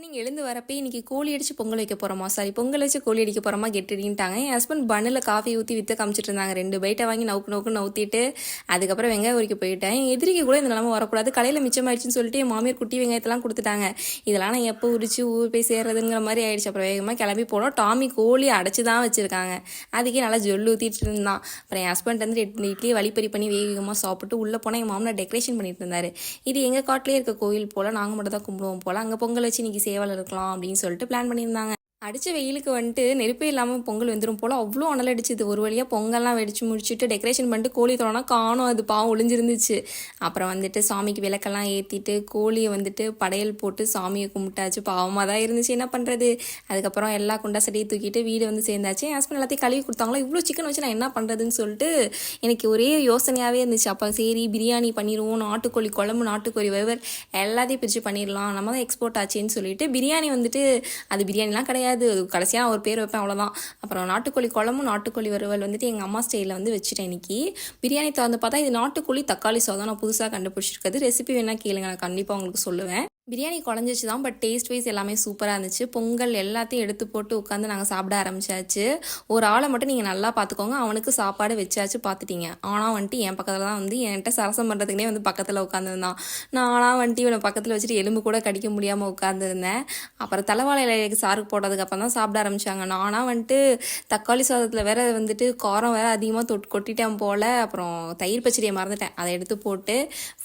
Morning எழுந்து வரப்போ இன்னைக்கு கோழி அடிச்சு பொங்கல் வைக்க போகிறோமா சாரி பொங்கல் வச்சு கோழி அடிக்க போகிறோமா கெட்டுடின்ட்டாங்க என் ஹஸ்பண்ட் பண்ணில் காஃபி ஊற்றி விற்று காமிச்சிட்டு இருந்தாங்க. ரெண்டு பைட்டை வாங்கி நவுக்கு நவுக்கு நவுத்திட்டு அதுக்கப்புறம் வெங்காயம் உரிக்க போயிட்டேன். என் எதிரிக்கு கூட இந்த நிலமை வரக்கூடாது. கடையில் மிச்சமாயிடுச்சுன்னு சொல்லிட்டு என் மாமியார் குட்டி வெங்காயத்தெல்லாம் கொடுத்துட்டாங்க. இதெல்லாம் நான் எப்போ உரிச்சு ஊர் போய் சேர்றதுங்கிற மாதிரி ஆயிடுச்சு. அப்புறம் வேகமாக கிளம்பி போனோம். டாமி கோழி அடைச்சி தான் வச்சுருக்காங்க. அதுக்கே நல்லா ஜொல்லு ஊற்றிட்டு இருந்தான். அப்புறம் என் ஹஸ்பண்ட் வந்து ரெண்டு இட்லி வழிப்பறி பண்ணி வேகமாக சாப்பிட்டு உள்ளே போனால் என் மாமனார் டெக்கரேஷன் பண்ணிட்டு இருந்தார். இது எங்கள் காட்டிலே இருக்க கோயில் போல். நாங்கள் மட்டும் தான் கும்பிடுவோம் போல். அங்கே பொங்கல் வச்சு இன்னைக்கு சேவல் இருக்கலாம் அப்படின்னு சொல்லிட்டு பிளான் பண்ணியிருந்தாங்க. அடித்த வெயிலுக்கு வந்துட்டு நெருப்பே இல்லாமல் பொங்கல் வந்துடும் போல் அவ்வளோ அனல் அடிச்சுது. ஒரு வழியாக பொங்கல்லாம் வெடிச்சு முடிச்சுட்டு டெக்கரேஷன் பண்ணிட்டு கோழி தரோனா காணும் அது பாவம் ஒளிஞ்சிருந்துச்சு. அப்புறம் வந்துட்டு சாமிக்கு விளக்கெல்லாம் ஏற்றிட்டு கோழியை வந்துட்டு படையல் போட்டு சாமியை கும்பிட்டாச்சு. பாவமாக தான் இருந்துச்சு. என்ன பண்ணுறது அதுக்கப்புறம் எல்லா குண்டா சட்டியை தூக்கிட்டு வீடு வந்து சேர்ந்தாச்சு. என் ஹஸ்பண்ட் எல்லாத்தையும் கழுவி கொடுத்தாங்களோ? இவ்வளோ சிக்கன் வச்சு நான் என்ன பண்ணுறதுன்னு சொல்லிட்டு எனக்கு ஒரே யோசனையாகவே இருந்துச்சு. அப்போ சரி பிரியாணி பண்ணிடுவோம் நாட்டுக்கோழி குழம்பு நாட்டுக்கோழி வெவர் எல்லாத்தையும் பிரித்து பண்ணிடலாம் நம்ம தான் எக்ஸ்போர்ட் ஆச்சுன்னு சொல்லிட்டு பிரியாணி வந்துட்டு அது பிரியாணிலாம் கிடையாது. அது கடைசியாக ஒரு பேர் வைப்பேன் அவ்வளோதான் அப்புறம் நாட்டுக்கோழி குழம்பும் நாட்டுக்கோழி வறுவல் வந்துட்டு எங்கள் அம்மா ஸ்டைலில் வந்து வச்சுட்டேன் இன்னைக்கு. பிரியாணி திறந்து பார்த்தா இது நாட்டுக்கோழி தக்காளி சாதம் நான் புதுசாக கண்டுபிடிச்சிருக்கிறது. ரெசிபி வேணால் கேளுங்க நான் கண்டிப்பாக உங்களுக்கு சொல்லுவேன். பிரியாணி குழஞ்சிச்சு தான் பட் டேஸ்ட் வைஸ் எல்லாமே சூப்பராக இருந்துச்சு. பொங்கல் எல்லாத்தையும் எடுத்து போட்டு உட்காந்து நாங்கள் சாப்பிட ஆரம்பிச்சாச்சு. ஒரு ஆளை மட்டும் நீங்கள் நல்லா பார்த்துக்கோங்க அவனுக்கு சாப்பாடு வச்சாச்சு பார்த்துட்டீங்க ஆனால் வந்துட்டு என் பக்கத்தில் தான் வந்து என்கிட்ட சரசம் பண்ணுறதுக்குனே வந்து பக்கத்தில் உட்காந்துருந்தான் நான் ஆனால் வந்துட்டு இவனை பக்கத்தில் வச்சுட்டு எலும்பு கூட கடிக்க முடியாமல் உட்காந்துருந்தேன் அப்புறம் தலைவாழை சாருக்கு போட்டதுக்கு அப்புறம் தான் சாப்பிட ஆரம்பிச்சாங்க. நானாக வந்துட்டு தக்காளி சாதத்தில் வேற வந்துட்டு காரம் வேற அதிகமாக தொட் கொட்டிட்டேன் போல். அப்புறம் தயிர் பச்சடியை மறந்துட்டேன். அதை எடுத்து போட்டு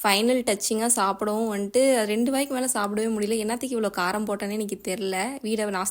ஃபைனல் டச்சிங்காக சாப்பிடவும் வந்துட்டு அது ரெண்டு வாய்க்கு மேலே சாப்பிடவே முடியல. என்னத்துக்கு இவ்வளோ காரம் போட்டேன்னு எனக்கு தெரில வீடை நாஸ்தி